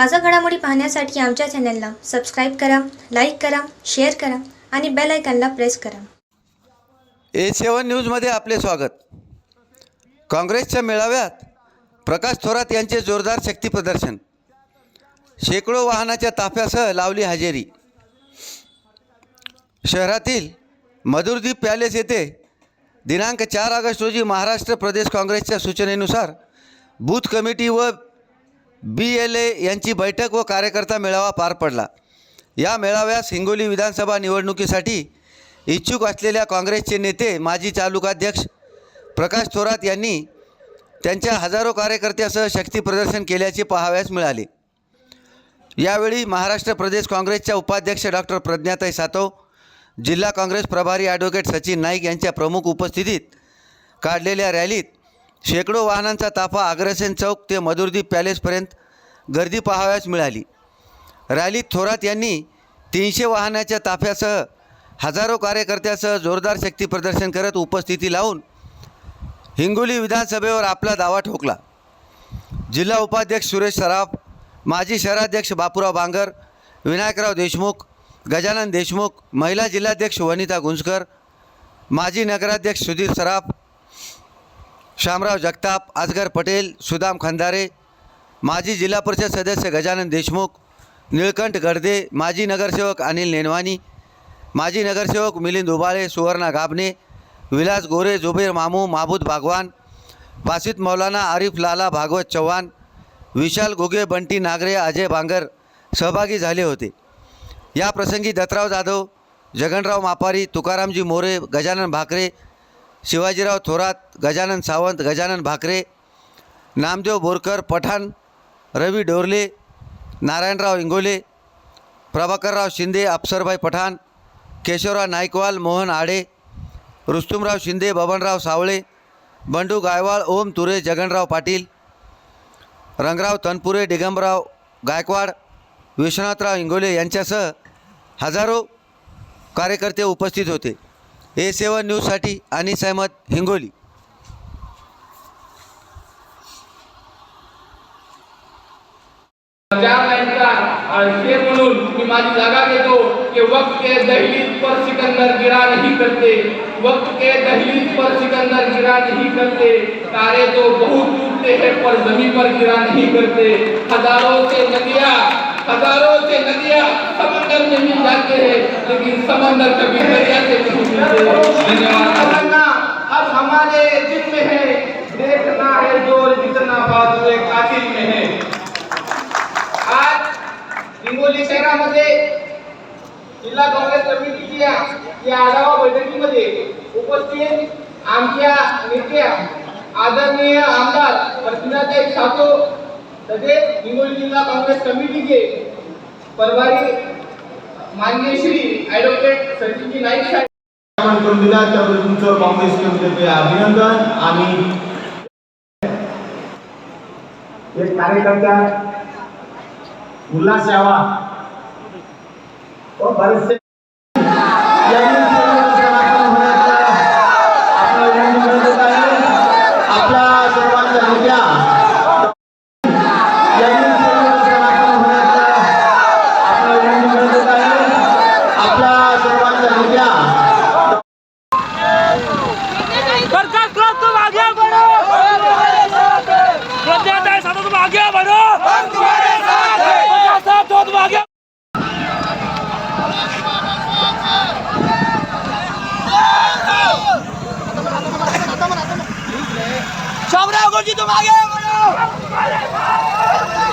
ताजा घडामोडी पाहण्यासाठी आमच्या चॅनलला सबस्क्राईब करा लाईक करा शेअर करा आणि बेल आयकॉनला प्रेस करा. ए सेवन न्यूजमध्ये आपले स्वागत. काँग्रेसच्या मेळाव्यात प्रकाश थोरात यांचे जोरदार शक्तीप्रदर्शन शेकडो वाहनाच्या ताफ्यासह लावली हजेरी. शहरातील मधुरदीप पॅलेस येथे दिनांक चार ऑगस्ट रोजी महाराष्ट्र प्रदेश काँग्रेसच्या सूचनेनुसार बूथ कमिटी व बी एल ए यांची बैठक व कार्यकर्ता मेळावा पार पडला. या मेळाव्यास हिंगोली विधानसभा निवडणुकीसाठी इच्छुक असलेल्या काँग्रेसचे नेते माजी तालुकाध्यक्ष प्रकाश थोरात यांनी त्यांच्या हजारो कार्यकर्त्यासह शक्ती प्रदर्शन केल्याचे पाहाव्यास मिळाले. यावेळी महाराष्ट्र प्रदेश काँग्रेसच्या उपाध्यक्ष डॉक्टर प्रज्ञाताई सातव जिल्हा काँग्रेस प्रभारी ॲडव्होकेट सचिन नाईक यांच्या प्रमुख उपस्थितीत काढलेल्या रॅलीत शेकडो वाहनांचा ताफा अग्रसेन चौक ते मधुरदीप पॅलेसपर्यंत गर्दी पाहावयास मिळाली. रॅलीत थोरात यांनी तीनशे वाहनाच्या ताफ्यासह हजारो कार्यकर्त्यासह जोरदार शक्ती प्रदर्शन करत उपस्थिती लावून हिंगोली विधानसभेवर आपला दावा ठोकला. जिल्हा उपाध्यक्ष सुरेश सराफ माजी शहराध्यक्ष बापूराव बांगर विनायकराव देशमुख गजानन देशमुख महिला जिल्हाध्यक्ष वनिता गुंजकर माजी नगराध्यक्ष सुधीर सराफ शामराव जगताप आजगर पटेल सुदाम खंदारे माजी जिल्हा परिषद सदस्य गजानन देशमुख निळकंठ गडदे माजी नगरसेवक अनिल नेनवानी माजी नगरसेवक मिलिंद उबाळे सुवर्णा गाबणे विलास गोरे जुबेर मामू माबूद भागवान बासित मौलाना आरिफ लाला भागवत चव्हाण विशाल घुगे बंटी नागरे अजय बांगर सहभागी झाले होते. या प्रसंगी दत्तराव जाधव जगनराव मापारी तुकारामजी मोरे गजानन भाकरे शिवाजीराव थोरात गजानन सावंत गजानन भाकरे नामदेव बोरकर पठाण रवी डोरले नारायणराव इंगोले प्रभाकरराव शिंदे अप्सरभाई पठाण केशवराव नायकवाल मोहन आडे रुस्तुमराव शिंदे बबनराव सावळे बंडू गायवाळ ओम तुरे जगनराव पाटील रंगराव तनपुरे दिगंबराव गायकवाड विश्वनाथराव इंगोले यांच्यासह हजारो कार्यकर्ते उपस्थित होते. ए सेवन न्यूजसाठी अनिस अहमद हिंगोली. जागा घेतो कि वक्त के दहलीज पर सिकंदर गिरा नहीं करते. वक्त के दहलीज पर सिकंदर गिरा नहीं करते. तारे तो बहुत टूटते हैं, पर ज़मीन पर गिरा नहीं करते. हज़ारों से नदियाँ हज़ारों से नदियाँ समंदर में मिल जाते हैं, लेकिन समंदर कभी दरिया से नहीं मिलते। अब हमारे दिल है, देखना है ज़ोर जितना बाजुए कातिल में है। आज हिंगोली शहरामध्ये जिल्हा काँग्रेस कमिटीच्या या आढावा बैठकीमध्ये उपस्थित आमच्या नेत्या, आदरणीय आमदार प्रतिनाताई सातो तसेच हिंगोली जिल्हा काँग्रेस कमिटीचे प्रभारी माननीय श्री ॲडव्होकेट सचिनजी नाईक साहेब. आपण करून दिला त्याबद्दल तुमचं काँग्रेस कमिटीतर्फे अभिनंदन आणि एक कार्यकर्त्या उल्हास यावा. हो, व बरेचसे यांनी सर्व होण्याचं आपलं विनंती करत आहे. आपल्या सर्वांच्या नेत्या यांनी सर्व होण्याचं आपलं विनंती करत आहे. आपल्या सर्वांच्या नेत्या प्रकाश राव तुम आगे बढ़ो प्रज्ञा साहब तुम आगे बढ़ो प्रकाश साहब तो तुम आगे शामराव गुरुजी